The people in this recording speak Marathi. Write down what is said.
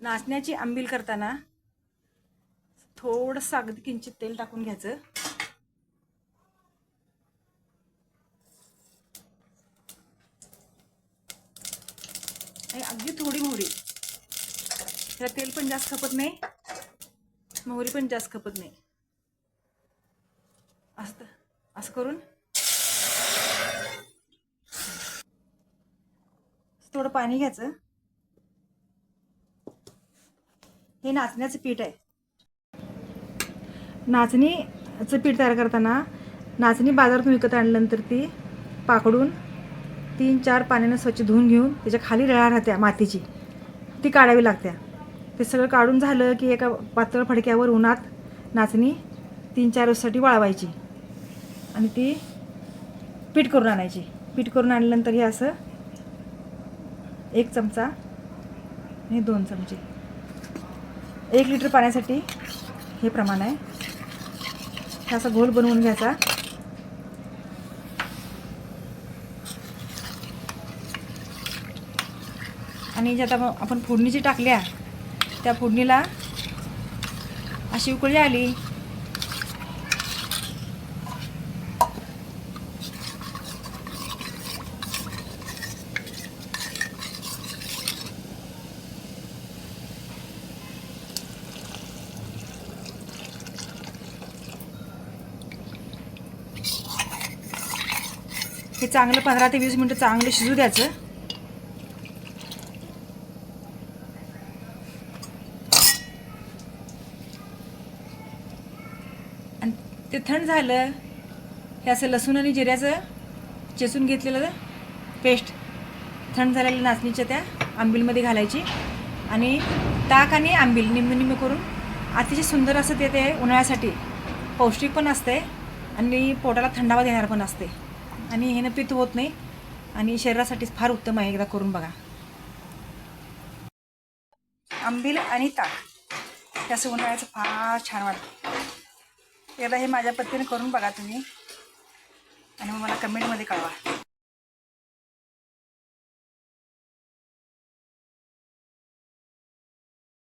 नाचण्याची आंबील करताना थोडंसं अगदी किंचित तेल टाकून घ्यायचं. आणि अगदी थोडी मोहरी. त्याला तेल पण जास्त खपत नाही. मोहरी पण जास्त खपत नाही. असं असं करून. थोडं पाणी घ्यायचं. हे नाचण्याचं पीठ आहे. नाचणीचं पीठ तयार करताना नाचणी बाजारातून विकत आणल्यानंतर ती पाकडून तीन चार पाण्यानं स्वच्छ धुवून घेऊन त्याच्याखाली रळा राहत्या मातीची. ती काढावी लागत्या. ते सगळं काढून झालं की एका पातळ फडक्यावर उन्हात नाचणी तीन चार दिवसासाठी वाळवायची आणि ती पीठ करून आणायची. पीठ करून आणल्यानंतर हे असं एक चमचा आणि दोन चमचे एक लिटर पाण्यासाठी हे प्रमाण आहे. हे असा घोल बनवून घ्यायचा. आणि ज्या आता आपण फोडणीची टाकल्या त्या फोडणीला अशी उकळी आली. हे चांगलं पंधरा ते वीस मिनटं चांगलं शिजू द्यायचं. आणि ते थंड झालं हे असं लसूण आणि जिऱ्याचं चेसून घेतलेलं पेस्ट थंड झालेल्या नाचणीच्या त्या आंबीलमध्ये घालायची. आणि ताक आणि आंबील निम्म निम्म करून अतिशय सुंदर असं ते ते उन्हाळ्यासाठी पौष्टिक पण असते आणि पोटाला थंडावा देणार पण असते आणि हे पित्त होत नाही. आणि शरीरासाठी फार उत्तम आहे एकदा करून बघा. आंबील आणि ताक. त्याचं उन्हाळ्याचं फार छान वाटतं. एकदा हे माझ्या पद्धतीने करून बघा तुम्ही. आणि मग मला कमेंटमध्ये कळवा.